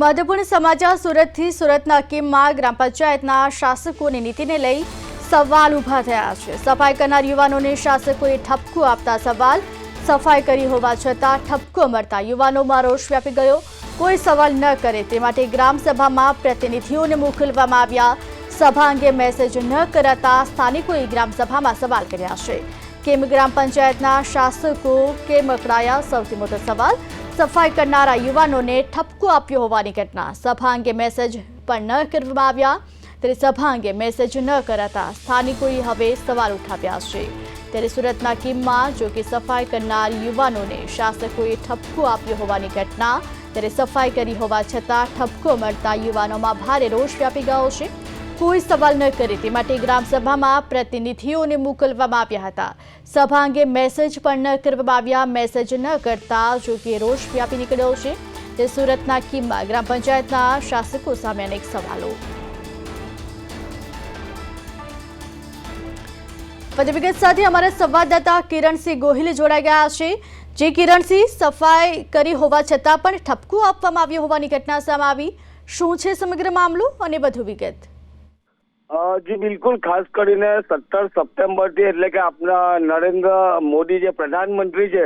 મહત્વપૂર્ણ સમાચાર સુરતથી સુરતના કિમમાં ગ્રામ પંચાયતના શાસકોની નીતિને લઈ સવાલ ઊભા થયા છે. સફાઈ કરનાર યુવાનોને શાસકોએ ઠપકો આપતા સવાલ. સફાઈ કરી હોવા છતાં ઠપકો મળતા યુવાનોમાં રોષ વ્યાપી ગયો. કોઈ સવાલ ન કરે તે માટે ગ્રામસભામાં પ્રતિનિધિઓને મોકલવામાં આવ્યા. સભા અંગે મેસેજ ન કરાતા સ્થાનિકોએ ગ્રામસભામાં સવાલ કર્યા છે. કેમ ગ્રામ પંચાયતના શાસકો કેમ અકળાયા? સૌથી મોટો સવાલ સફાઈ કરનારા યુવાનોને ઠપકો આપ્યો હોવાની ઘટના. સભા અંગે મેસેજ પણ ન કરવામાં આવ્યા. ત્યારે સભા અંગે મેસેજ ન કરાતા સ્થાનિકોએ હવે સવાલ ઉઠાવ્યા છે. ત્યારે સુરતના કિમમાં, જો કે સફાઈ કરનાર યુવાનોને શાસકોએ ઠપકો આપ્યો હોવાની ઘટના. ત્યારે સફાઈ કરી હોવા છતાં ઠપકો મળતા યુવાનોમાં ભારે રોષ વ્યાપી ગયો છે. કોઈ સવાલ ન કરે તે માટે ગ્રામસભામાં પ્રતિનિધિઓને મોકલવામાં આવ્યા હતા. સભા અંગે મેસેજ પણ ન કરવામાં આવ્યા. મેસેજ ન કરતા જો કે રોષ વ્યાપી નીકળ્યો છે. તે સુરતના કિમમાં ગ્રામ પંચાયતના શાસકો સામે અનેક સવાલો. વિગત સાથે અમારા સંવાદદાતા કિરણસિંહ ગોહિલ જોડાઈ ગયા છે. જે કિરણસિંહ, સફાઈ કરી હોવા છતાં પણ ઠપકો આપવામાં આવ્યો હોવાની ઘટના સામે આવી. શું છે સમગ્ર મામલો? અને વધુ વિગત. જી, બિલકુલ. ખાસ કરીને સત્તર સપ્ટેમ્બરથી એટલે કે આપણા નરેન્દ્ર મોદી જે પ્રધાનમંત્રી છે,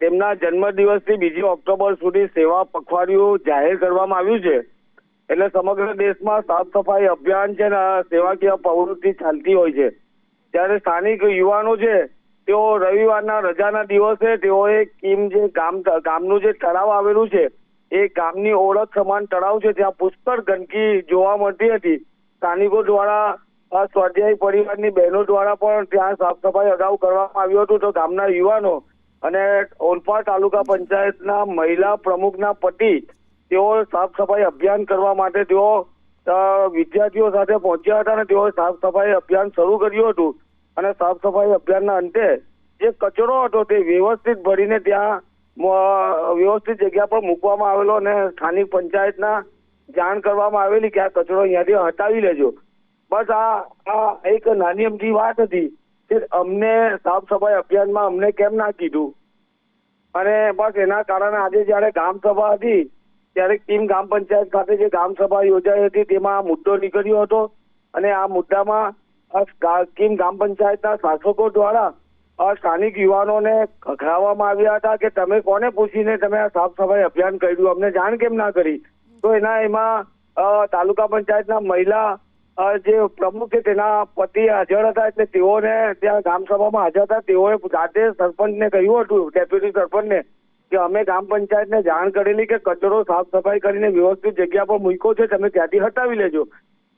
તેમના જન્મદિવસથી બીજી ઓક્ટોબર સુધી સેવા પખવાડિયું જાહેર કરવામાં આવ્યું છે. એટલે સમગ્ર દેશમાં સાફ સફાઈ અભિયાન છે ને સેવાકીય પ્રવૃત્તિ ચાલતી હોય છે. ત્યારે સ્થાનિક યુવાનો છે, તેઓ રવિવારના રજાના દિવસે તેઓએ કિમ જે ગામ, ગામનું જે તળાવ આવેલું છે, એ ગામની ઓળખ સમાન તળાવ છે ત્યાં પુષ્કળ ગંદકી જોવા મળતી હતી. સ્થાનિકો દ્વારા સ્વાધ્યાય પરિવારની બહેનો દ્વારા પણ ત્યાં સાફ સફાઈ અગાઉ કરવામાં આવ્યું હતું. તો ગામના યુવાનો અને ઓલપા તાલુકા પંચાયતના મહિલા પ્રમુખના પતિ, તેઓ સાફ સફાઈ અભિયાન કરવા માટે તેઓ વિદ્યાર્થીઓ સાથે પહોંચ્યા હતા અને તેઓએ સાફ સફાઈ અભિયાન શરૂ કર્યું હતું. અને સાફ સફાઈ અભિયાનના અંતે જે કચરો હતો તે વ્યવસ્થિત ભરીને ત્યાં વ્યવસ્થિત જગ્યા પર મૂકવામાં આવેલો અને સ્થાનિક પંચાયતના જાણ કરવામાં આવેલી કે આ કચરો અહીંયાથી હટાવી લેજો. બસ આ આ એક નાની અમથી વાત હતી કે અમને સાફ સફાઈ અભિયાનમાં અમને કેમ ના કીધું? અને બસ એના કારણે આજે જ્યારે ગામ સભા હતી, ત્યારે કિમ ગ્રામ પંચાયત ખાતે જે ગામ સભા યોજાઈ હતી, તેમાં આ મુદ્દો નીકળ્યો હતો. અને આ મુદ્દામાં કિમ ગ્રામ પંચાયતના શાસકો દ્વારા સ્થાનિક યુવાનોને ખખડાવવામાં આવ્યા હતા કે તમે કોને પૂછીને તમે આ સાફ સફાઈ અભિયાન કર્યું? અમને જાણ કેમ ના કરી? તો એના એમાં તાલુકા પંચાયતના મહિલા જે પ્રમુખ છે તેના પતિ હાજર હતા એટલે તેઓને ત્યાં ગ્રામ સભામાં હાજર હતા. તેઓએ જાતે સરપંચને કહ્યું હતું, ડેપ્યુટી સરપંચને, કે અમે ગ્રામ પંચાયતને જાણ કરેલી કે કચરો સાફ સફાઈ કરીને વ્યવસ્થિત જગ્યા પર મૂક્યો છે, તમે ત્યાંથી હટાવી લેજો.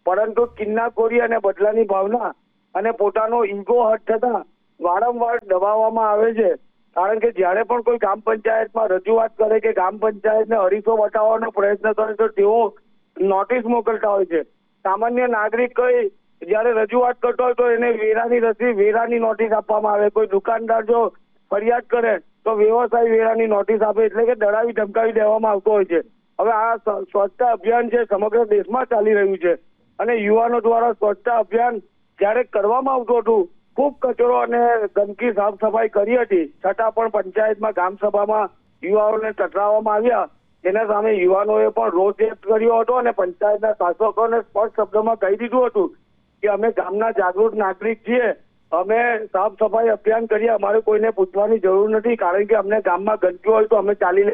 પરંતુ કિન્નાખોરી અને બદલાની ભાવના અને પોતાનો ઈગો હટ થતા વારંવાર દબાવવામાં આવે છે. કારણ કે જ્યારે પણ કોઈ ગ્રામ પંચાયતમાં રજૂઆત કરે કે ગ્રામ પંચાયતને હરીફો બતાવવાનો પ્રયત્ન કરે તો તેઓ નોટિસ મોકલતા હોય છે. સામાન્ય નાગરિક કઈ જ્યારે રજૂઆત કરતો હોય તો એને વેરાની રસી, વેરાની નોટિસ આપવામાં આવે. કોઈ દુકાનદાર જો ફરિયાદ કરે તો વ્યવસાય વેરાની નોટિસ આપે, એટલે કે ડરાવી ધમકાવી દેવામાં આવતો હોય છે. હવે આ સ્વ- સ્વચ્છતા અભિયાન છે સમગ્ર દેશમાં ચાલી રહ્યું છે અને યુવાનો દ્વારા સ્વચ્છતા અભિયાન જ્યારે કરવામાં આવતું હતું ખૂબ કચરો અને ગંદકી સાફ સફાઈ કરી હતી. છતાં પણ પંચાયતમાં ગામ સભામાં યુવાઓને ટકરાવવામાં આવ્યા. તેના સામે યુવાનોએ પણ રોષ વ્યક્ત કર્યો હતો અને પંચાયતના શાસકોને સ્પષ્ટ શબ્દોમાં કહી દીધું હતું કે અમે ગામના જાગૃત નાગરિક છીએ. અમે સાફ સફાઈ અભિયાન કરીએ. અમારે કોઈને પૂછવાની જરૂર નથી કારણ કે અમને ગામમાં ગંદકી હોય તો અમે ચાલી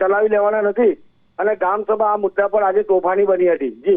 ચલાવી લેવાના નથી. અને ગામ સભા આ મુદ્દા પર આજે તોફાની બની હતી. જી.